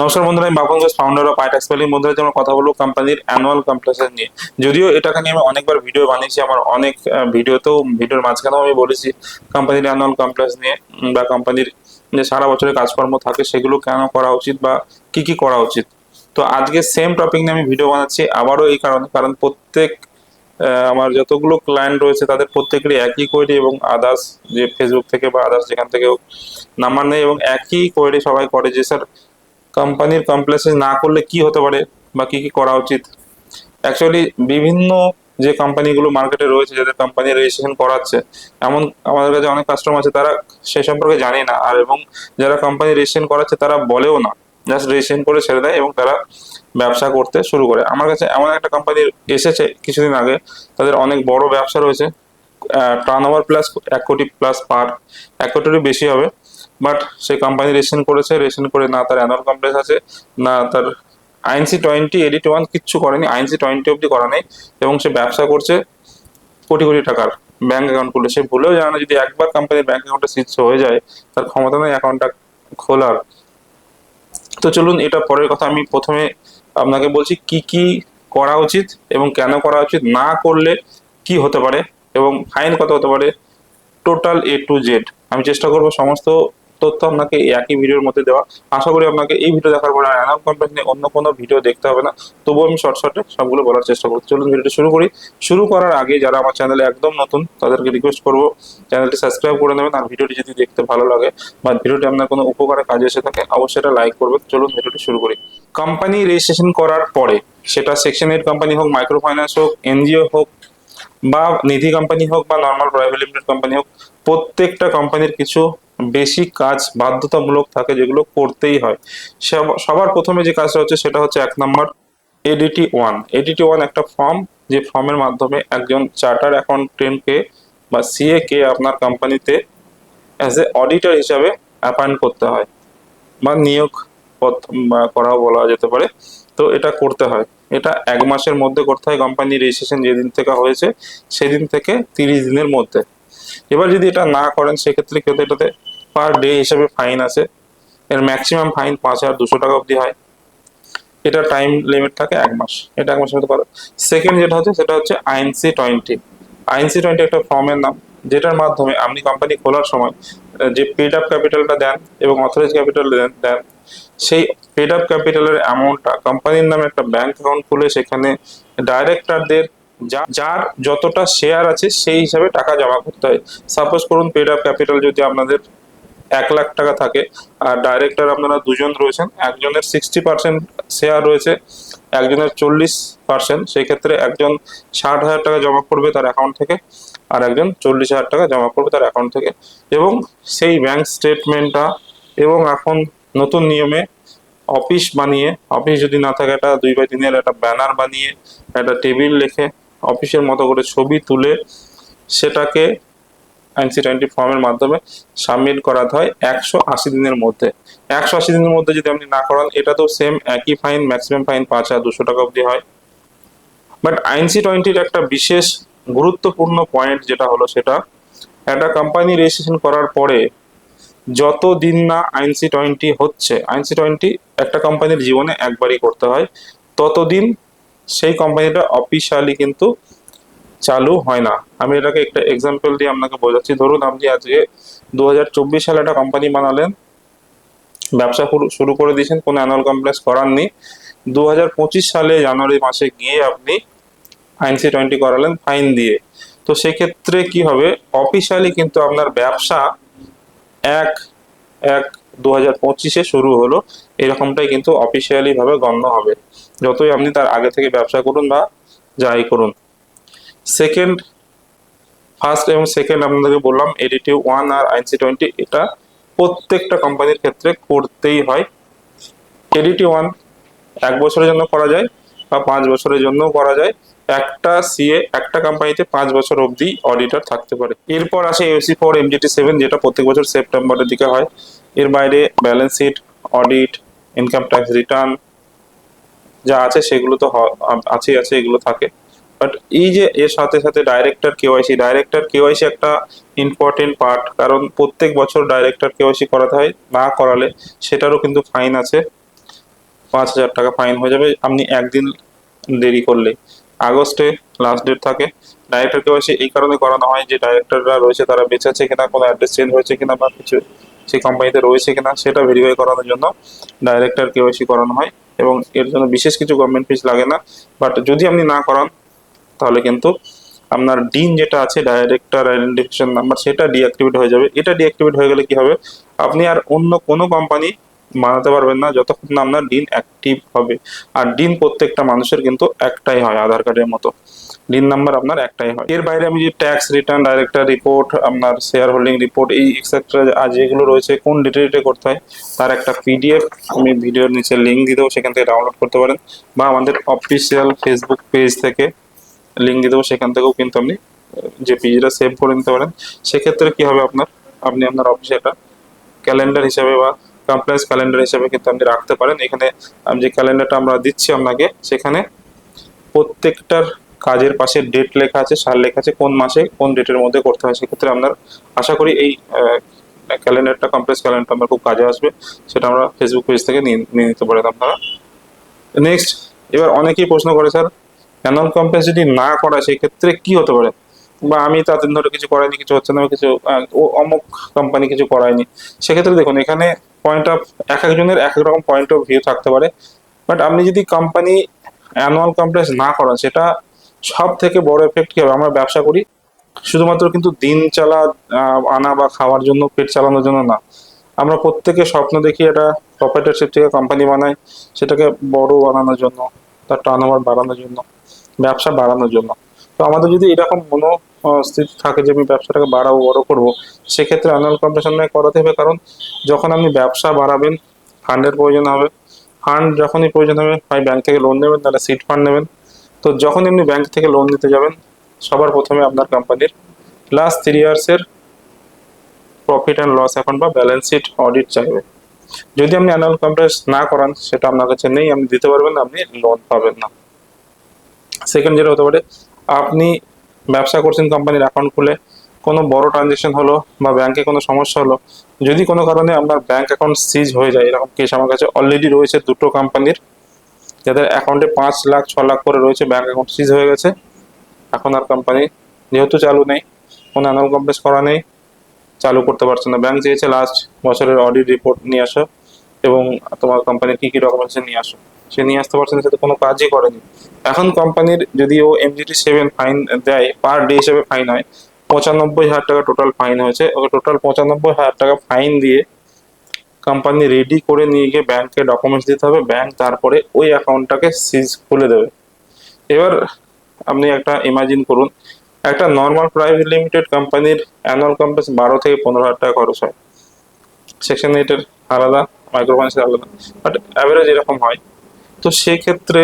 নমস্কার বন্ধুরা, আমি Bapan Ghosh founder of iTax valley বন্ধুরা আমরা কথা বলব কোম্পানির অ্যানুয়াল কমপ্লেসের নিয়ে। যদিও এটাকে নিয়ে আমি অনেকবার ভিডিও বানিয়েছি, আমার অনেক ভিডিওতেও ভিডিওর মাঝখানেও আমি বলেছি কোম্পানির অ্যানুয়াল কমপ্লেক্স নিয়ে বা কোম্পানির যে সারা বছরের কাজকর্ম থাকে, সেগুলো কেন করা উচিত বা কি কি করা উচিত। তো আজকে সেম টপিক নিয়ে আমি ভিডিও বানাচ্ছি আবারও এই কারণে, কারণ প্রত্যেক আমার যতগুলো ক্লায়েন্ট রয়েছে, তাদের প্রত্যেকেরই একই কোয়েরি এবং আদার্স যে ফেসবুক থেকে বা আদার্স যেখান থেকেও নাম্বার নেই এবং একই কোয়েরি সবাই করে যে, স্যার কোম্পানির কমপ্লেসেস না করলে কি হতে পারে বা কি কি করা উচিত? অ্যাকচুয়ালি বিভিন্ন যে কোম্পানিগুলো মার্কেটে রয়েছে, যাদের কোম্পানি রেজিস্ট্রেশন করাচ্ছে, এমন আমাদের কাছে অনেক কাস্টমার আছে, তারা সে সম্পর্কে জানে না। আর এবং যারা কোম্পানি রেজিস্ট্রেশন করাচ্ছে, তারা বলেও না। জাস্ট রেজিস্ট্রেশন করে ছেড়ে দেয় এবং তারা ব্যবসা করতে শুরু করে। আমার কাছে এমন একটা কোম্পানি এসেছে কিছুদিন আগে, তাদের অনেক বড় ব্যবসা রয়েছে টার্ন ওভার প্লাস এক কোটি প্লাস পার এক কোটিরও বেশি হবে। বাট সেই কোম্পানি রেজিস্ট্রেশন করেছে রেজিস্ট্রেশন করে না তার অ্যানুয়াল কমপ্লেক্স আছে, না তার আইনসি টোয়েন্টি এডিট ওয়ান কিচ্ছু করেনি আইনসি টোয়েন্টি অব্দি করা নেই এবং সে ব্যবসা করছে কোটি কোটি টাকার ব্যাঙ্ক অ্যাকাউন্ট খুলে। সে ভুলেও জানে না, যদি একবার কোম্পানির ব্যাঙ্ক অ্যাকাউন্টে সুইচ হয়ে যায়, তার ক্ষমতা নেই অ্যাকাউন্টটা খোলার। তো চলুন, এটা পরের কথা। আমি প্রথমে আপনাকে বলছি কি কি করা উচিত এবং কেন করা উচিত, না করলে কি হতে পারে এবং ফাইন কত হতে পারে? টোটাল এ টু জেড আমি চেষ্টা করব সমস্ত তথ্য আপনাকে একই ভিডিওর মধ্যে দেওয়া। আশা করি আপনাকে এই ভিডিও দেখার পরে অ্যানাম কমপ্লেক্স নিয়ে অন্য কোনো ভিডিও দেখতে হবে না। তবুও আমি শর্ট শর্টে সবগুলো বলার চেষ্টা করছি। চলুন ভিডিওটি শুরু করি। শুরু করার আগে যারা আমার চ্যানেলে একদম নতুন, তাদেরকে রিকোয়েস্ট করব চ্যানেলটি সাবস্ক্রাইব করে নেবেন আর ভিডিওটি যদি দেখতে ভালো লাগে বা ভিডিওটি আপনার কোনো উপকারে কাজে এসে থাকে, অবশ্যই এটা লাইক করবেন। চলুন ভিডিওটি শুরু করি। কোম্পানি রেজিস্ট্রেশন করার পরে, সেটা সেকশন এইট কোম্পানি হোক মাইক্রো ফাইন্যান্স হোক এনজিও হোক বা নিধি কোম্পানি হোক বা নর্মাল প্রাইভেট লিমিটেড কোম্পানি হোক, প্রত্যেকটা কোম্পানির কিছু বেসিক কাজ বাধ্যতামূলক থাকে যেগুলো করতেই হয়। সবার প্রথমে যে কাজটা হচ্ছে সেটা হচ্ছে এক নম্বর এডিটি ওয়ান এডিটি ওয়ান একটা ফর্ম যে ফর্মের মাধ্যমে একজন চার্টার অ্যাকাউন্টেন্টকে বা সিএ কে আপনার কোম্পানিতে অ্যাজ এ অডিটর হিসাবে অ্যাপয়েন্ট করতে হয় বা নিয়োগ করাও বলা যেতে পারে। তো এটা করতে হয়। এটা এক মাসের মধ্যে করতে হয়। কোম্পানি রেজিস্ট্রেশন যেদিন থেকে হয়েছে, সেদিন থেকে তিরিশ দিনের মধ্যে। এবার যদি এটা না করেন, সেক্ষেত্রে কিন্তু এটাতে পার ডে হিসেবে ফাইন আছে। এর ম্যাক্সিমাম ফাইন পাঁচ হাজার দুশো টাকা অবধি হয়। এটা টাইম লিমিট থাকে এক মাস। এটা এক মাসের মধ্যে করো সেকেন্ড যেটা হচ্ছে, সেটা হচ্ছে আইনসি টোয়েন্টি আইনসি টোয়েন্টি একটা ফর্মের নাম, যেটার মাধ্যমে আপনি কোম্পানি খোলার সময় যে পেড আপ ক্যাপিটালটা দেন এবং অথরাইজ ক্যাপিটাল দেন সেই পেড আপ ক্যাপিটালের অ্যামাউন্টটা কোম্পানির নামে একটা ব্যাংক অ্যাকাউন্ট খুলে সেখানে ডাইরেক্টরদের যার যতটা শেয়ার আছে, সেই হিসাবে টাকা জমা করতে হয়। সাপোজ করুন পেড আপ ক্যাপিটাল যদি আপনাদের এক লাখ টাকা থাকে। আর ডাইরেক্টর আপনারা দুজন রয়েছেন। একজনের সিক্সটি পার্সেন্ট শেয়ার রয়েছে, একজনের চল্লিশ পার্সেন্ট সেই ক্ষেত্রে একজন ষাট হাজার টাকা জমা করবে তার অ্যাকাউন্ট থেকে, আর একজন চল্লিশ হাজার টাকা জমা করবে তার অ্যাকাউন্ট থেকে। এবং সেই ব্যাংক স্টেটমেন্টটা এবং এখন নতুন নিয়মে অফিস বানিয়ে অফিস যদি না থাকে একটা দুই বাই তিনের একটা ব্যানার বানিয়ে, একটা টেবিল লিখে অফিসের মতো করে ছবি তুলে, সেটাকে আইনসি টোয়েন্টি ফর্মের মাধ্যমে সাবমিট করাতে হয় একশো আশি দিনের মধ্যে। একশো আশি দিনের মধ্যে যদি আপনি না করান, এটা তো সেম একই ফাইন ম্যাক্সিমাম ফাইন পাঁচ হাজার দুশো টাকা অবধি হয়। বাট আইনসি টোয়েন্টির একটা বিশেষ গুরুত্বপূর্ণ পয়েন্ট যেটা হলো সেটা, একটা কোম্পানি রেজিস্ট্রেশন করার পরে যত দিন না আইনসি টোয়েন্টি হচ্ছে আইনসি টোয়েন্টি একটা কোম্পানির জীবনে একবারই করতে হয়, ততদিন সেই কোম্পানিটা অফিসিয়ালি কিন্তু চালু হয় না। আমি এটাকে একটা এক্সাম্পল দিয়ে আপনাকে বোঝাচ্ছি। ধরুন আপনি আজকে দু হাজার চব্বিশ সালে একটা কোম্পানি বানালেন, ব্যবসা শুরু- করে দিয়েছেন, কোনো অ্যানুয়াল কমপ্লেক্স করাননি দু হাজার পঁচিশ সালে জানুয়ারি মাসে গিয়ে আপনি আইনসি টোয়েন্টি করালেন ফাইন দিয়ে। তো সেক্ষেত্রে কি হবে? অফিসিয়ালি কিন্তু আপনার ব্যবসা এক এক দু হাজার পঁচিশে শুরু হলো। এরকমটাই কিন্তু অফিসিয়ালি ভাবে গণ্য হবে। যতই আপনি তার আগে থেকে ব্যবসা করুন বা যাই করুন। সেকেন্ড ফার্স্ট এবং সেকেন্ড আপনাদেরকে বললাম এডিটি ওয়ান আর আইনসি টোয়েন্টি এটা প্রত্যেকটা কোম্পানির ক্ষেত্রে করতেই হয়। এডিটি ওয়ান এক বছরের জন্য করা যায় বা পাঁচ বছরের জন্য করা যায়। একটা সিএ একটা কোম্পানিতে পাঁচ বছর অবধি অডিটর থাকতে পারে। এরপর আসে এসি ফোর এমজিটি সেভেন যেটা প্রত্যেক বছর সেপ্টেম্বরের দিকে হয়। এর বাইরে balance sheet audit income tax return যা আছে সেগুলো তো আছেই, আছে, এগুলো থাকে। বাট এই যে এর সাথে সাথে ডাইরেক্টর কেওয়াইসি ডাইরেক্টর কেওয়াইসি একটা ইম্পর্টেন্ট পার্ট কারণ প্রত্যেক বছর ডাইরেক্টর কেওয়াইসি করাতে হয়, না করালে সেটারও কিন্তু ফাইন আছে। পাঁচ হাজার টাকা ফাইন হয়ে যাবে, আপনি একদিন দেরি করলে। আগস্টে লাস্ট ডেট থাকে। ডাইরেক্টর কেওয়াইসি এই কারণে করানো হয় যে ডাইরেক্টররা রয়েছে, তারা বেঁচে আছে কিনা, কোনো অ্যাড্রেস চেঞ্জ হয়েছে কিনা বা কিছু সেই কোম্পানিতে রয়েছে কিনা, সেটা ভেরিফাই করানোর জন্য ডাইরেক্টর কেওয়াইসি করানো হয়। এবং এর জন্য বিশেষ কিছু গভর্নমেন্ট ফিস লাগে না। বাট যদি আপনি না করান তাহলে কিন্তু আপনার ডিন যেটা আছে ডাইরেক্টর আইডেন্টিফিকেশন নাম্বার সেটা ডিঅ্যাক্টিভেট হয়ে যাবে। এটা ডিঅ্যাক্টিভেট হয়ে গেলে কি হবে? আপনি আর অন্য কোনো কোম্পানি বানাতে পারবেন না, যতক্ষণ না আপনার ডিন অ্যাক্টিভ হবে। আর ডিন প্রত্যেকটা মানুষের কিন্তু একটাই হয়, আধার কার্ডের মতো। ডিন নাম্বার আপনার একটাই হয়। এর বাইরে আমি যে ট্যাক্স রিটার্ন ডাইরেক্টর রিপোর্ট আপনার শেয়ার হোল্ডিং রিপোর্ট এই এক্সেট্রা আজ যেগুলো রয়েছে, কোন ডেটে ডেটে করতে হয়, তার একটা পিডিএফ আমি ভিডিওর নিচে লিঙ্ক দিয়ে দেবো, সেখান থেকে ডাউনলোড করতে পারেন। বা আমাদের অফিসিয়াল ফেসবুক পেজ থেকে লিঙ্ক দিয়ে দেবো, সেখান থেকেও কিন্তু আপনি যে পেজটা সেভ করে নিতে পারেন। সেক্ষেত্রে কি হবে আপনার? আপনি আপনার অফিসে একটা ক্যালেন্ডার হিসাবে বা কমপ্লেন্স ক্যালেন্ডার হিসাবে কিন্তু আপনি রাখতে পারেন। এখানে আমি যে ক্যালেন্ডারটা আমরা দিচ্ছি আপনাকে, সেখানে প্রত্যেকটার কাজের পাশে ডেট লেখা আছে, সাল লেখা আছে, কোন মাসে কোন ডেটের মধ্যে করতে হয়। সেক্ষেত্রে আপনার, আশা করি এই ক্যালেন্ডারটা কমপ্লেক্স ক্যালেন্ডারটা আপনার খুব কাজে আসবে। সেটা আমরা ফেসবুক পেজ থেকে নিয়ে নিয়ে নিতে পারেন আপনারা। নেক্সট এবার অনেকেই প্রশ্ন করে, স্যার অ্যানুয়াল কমপ্লেক্স যদি না করা সেই ক্ষেত্রে কি হতে পারে? বা আমি তাদের ধরে কিছু করাইনি, কিছু হচ্ছে না কিছু ও অমুক কোম্পানি কিছু করায়নি সেক্ষেত্রে দেখুন, এখানে পয়েন্ট অফ এক একজনের এক এক রকম পয়েন্ট অফ ভিউ থাকতে পারে। বাট আপনি যদি কোম্পানি অ্যানুয়াল কমপ্লেক্স না করান, সেটা সব থেকে বড় এফেক্ট কি হবে? আমরা ব্যবসা করি শুধুমাত্র কিন্তু দিন চালা আনা বা খাওয়ার জন্য, পেট চালানোর জন্য না। আমরা প্রত্যেকে স্বপ্ন দেখি একটা প্রপার্টারশিপ থেকে কোম্পানি বানাই, সেটাকে বড় বানানোর জন্য, তার টার্ন ওভার বাড়ানোর জন্য। ব্যবসা বাড়ানোর জন্য। তো আমাদের যদি এরকম মনো আহ, স্থিতি থাকে যে আমি ব্যবসাটাকে বাড়াবো বড় করব সেক্ষেত্রে অ্যানুয়াল কম্পিটিশন করাতে হবে। কারণ যখন আপনি ব্যবসা বাড়াবেন ফান্ডের প্রয়োজন হবে। ফান্ড যখনই প্রয়োজন হবে হয় ব্যাংক থেকে লোন নেবেন তাহলে সিট ফান্ড নেবেন। তো যখন আপনি ব্যাংক থেকে লোন নিতে যাবেন সবার প্রথমে আপনার কোম্পানির লাস্ট থ্রি ইয়ার্সের প্রফিট অ্যান্ড লস অ্যাকাউন্ট বা ব্যালেন্স শিট অডিট চাইবে। যদি আপনি অ্যানুয়াল কম্প্রেস না করান সেটা আপনার কাছে নেই আপনি দিতে পারবেন আপনি লোন পাবেন না। সেকেন্ড যেটা হতে পারে, আপনি ব্যবসা করছেন কোম্পানির অ্যাকাউন্ট খুলে, কোনো বড় ট্রানজেকশন হলো বা ব্যাংকে কোনো সমস্যা হলো, যদি কোনো কারণে আপনার ব্যাংক অ্যাকাউন্ট সিজ হয়ে যায়, এরকম কেস আমার কাছে অলরেডি রয়েছে দুটো কোম্পানির যাদের অ্যাকাউন্টে পাঁচ লাখ, ছ লাখ করে রয়েছে ব্যাংক অ্যাকাউন্ট সিজ হয়ে গেছে। এখন আর কোম্পানি যেহেতু চালু নেই, কোনো অ্যানুয়াল কমপ্লেক্স করা নেই, চালু করতে পারছে না। ব্যাংক চেয়েছে লাস্ট বছরের অডিট রিপোর্ট নিয়ে আসো এবং তোমার কোম্পানির কী কী ডকুমেন্টস নিয়ে আসো। সে নিয়ে আসতে পারছে না, সে তো কোনো কাজই করেনি। এখন কোম্পানির যদি ও এমজিটি সেভেন ফাইন দেয় পার ডে হিসেবে ফাইন হয়, পঁচানব্বই হাজার টাকা টোটাল ফাইন হয়েছে। ওকে টোটাল পঁচানব্বই হাজার টাকা ফাইন দিয়ে কোম্পানি রেডি করে নিয়ে গিয়ে ব্যাংকে ডকুমেন্টস দিতে হবে। ব্যাংক তারপরে ওই অ্যাকাউন্টটাকে সিজ খুলে দেবে। এবার আপনি একটা ইমাজিন করুন, একটা নর্মাল প্রাইভেট লিমিটেড কোম্পানির অ্যানুয়াল কমপ্লেক্স বারো থেকে পনেরো হাজার টাকা খরচ হয়। সেকশন এইটের আলাদা মাইক্রোফাইন্যান্সের আলাদা। বাট অ্যাভারেজ এরকম হয়। তো সেক্ষেত্রে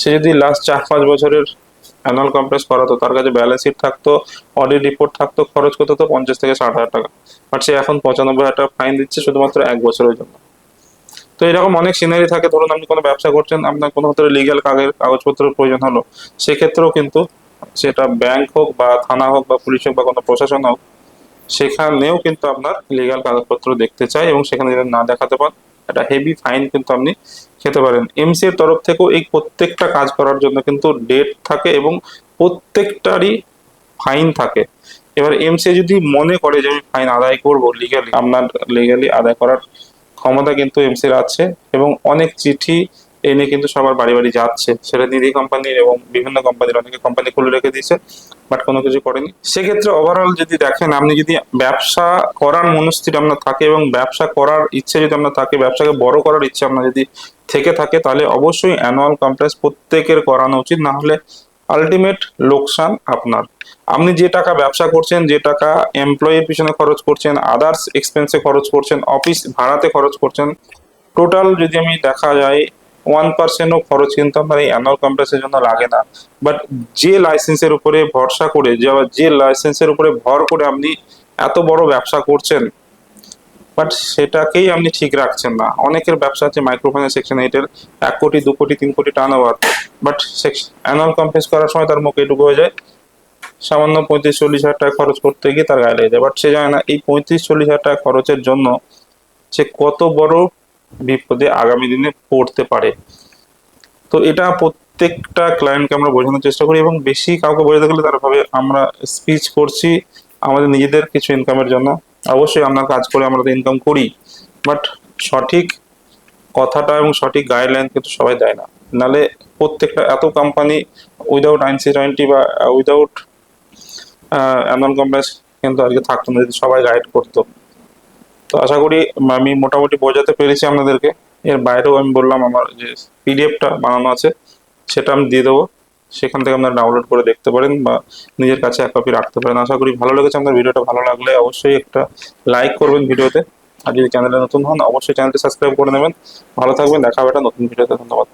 সে যদি লাস্ট চার পাঁচ বছরের অ্যানুয়াল কমপ্লেক্স করাতো, তার কাছে ব্যালেন্স শিট থাকতো অডিট রিপোর্ট থাকতো, খরচ করতে তো পঞ্চাশ থেকে ষাট হাজার টাকা। বাট সে এখন পঁচানব্বই হাজার টাকা ফাইন দিচ্ছে শুধুমাত্র এক বছরের জন্য। তো এরকম অনেক সিনারি থাকে। ধরুন আপনি কোনো ব্যবসা করছেন, আপনার কোনো ক্ষেত্রে লিগ্যাল কাগজ, কাগজপত্রের প্রয়োজন হলো, সেক্ষেত্রেও কিন্তু সেটা ব্যাংক হোক বা থানা হোক বা পুলিশ হোক বা কোনো প্রশাসন হোক, সেখানেও কিন্তু আপনার লিগ্যাল কাগজপত্র দেখতে চাই এবং সেখানে যদি না দেখাতে পান, একটা হেভি ফাইন কিন্তু আপনি খেতে পারেন। এমসি এর তরফ থেকেও এই প্রত্যেকটা কাজ করার জন্য কিন্তু ডেট থাকে এবং প্রত্যেকটারই ফাইন থাকে। এবার এমসি যদি মনে করে যে আমি ফাইন আদায় করব লিগালি আপনার লিগালি আদায় করার ক্ষমতা কিন্তু এমসির আছে এবং অনেক চিঠি এনে কিন্তু সবার বাড়ি বাড়ি যাচ্ছে। সেটা নিধি কোম্পানির এবং বিভিন্ন কোম্পানির অনেকে কোম্পানি খুলে রেখে দিয়েছে বাট কোনো কিছু করেনি। সেক্ষেত্রে ওভারঅল যদি দেখেন, আপনি যদি ব্যবসা করার মনস্থির আপনার থাকে এবং ব্যবসা করার ইচ্ছে যদি আপনার থাকে, ব্যবসাকে বড় করার ইচ্ছে আপনার যদি থেকে থাকে, তাহলে অবশ্যই অ্যানুয়াল কমপ্লেক্স প্রত্যেকের করানো উচিত, না হলে আলটিমেট লোকসান আপনার। আপনি যে টাকা ব্যবসা করছেন, যে টাকা এমপ্লয়ির পিছনে খরচ করছেন আদার্স এক্সপেন্সে খরচ করছেন অফিস ভাড়াতে খরচ করছেন টোটাল যদি আমি দেখা যায় ওয়ান পার্সেন্টও খরচ কিন্তু আপনার এই অ্যানুয়াল কমপ্লেক্সের জন্য লাগে না। বাট যে লাইসেন্সের উপরে ভরসা করে, যে যে লাইসেন্সের উপরে ভর করে আপনি এত বড় ব্যবসা করছেন বাট সেটাকেই আপনি ঠিক রাখছেন না। অনেকের ব্যবসা আছে মাইক্রোফাইন্যান্স সেকশন এইটের এক কোটি, দু কোটি, তিন কোটি turnover but annual complex করার সময় তার মুখে এটুকু হয়ে যায়। সামান্য পঁয়ত্রিশ, চল্লিশ হাজার টাকা খরচ করতে গিয়ে তার গায়ে লেগে যায়। বাট সে জানে না, এই পঁয়ত্রিশ, চল্লিশ হাজার টাকা খরচের জন্য সে কত বড় বিপদে আগামী দিনে পড়তে পারে। তো এটা প্রত্যেকটা ক্লায়েন্টকে আমরা বোঝানোর চেষ্টা করি এবং বেশি কাউকে বোঝাতে গেলে তারা ভাবে আমরা স্পিচ করছি আমাদের নিজেদের কিছু ইনকামের জন্য। অবশ্যই আমরা কাজ করে আমরা তো ইনকাম করি বাট সঠিক কথাটা এবং সঠিক গাইডলাইন কিন্তু সবাই দেয় না। নালে প্রত্যেকটা, এত কোম্পানি উইদাউট আইনসি টোয়েন্টি বা উইদাউট অ্যানুয়াল কমপ্লেক্স কিন্তু আজকে থাকতো না যদি সবাই গাইড করতো। তো আশা করি আমি মোটামুটি বোঝাতে পেরেছি আপনাদেরকে। এর বাইরেও আমি বললাম আমার যে পিডিএফটা বানানো আছে, সেটা আমি দিয়ে দেবো। সেখান থেকে আপনারা ডাউনলোড করে দেখতে পারেন বা নিজের কাছে এক কপি রাখতে পারেন। আশা করি ভালো লেগেছে আপনার ভিডিওটা। ভালো লাগলে অবশ্যই একটা লাইক করবেন ভিডিওতে। আর যদি চ্যানেলে নতুন হন, অবশ্যই চ্যানেলটি সাবস্ক্রাইব করে নেবেন। ভালো থাকবেন, দেখা হবে একটা নতুন ভিডিওতে। ধন্যবাদ।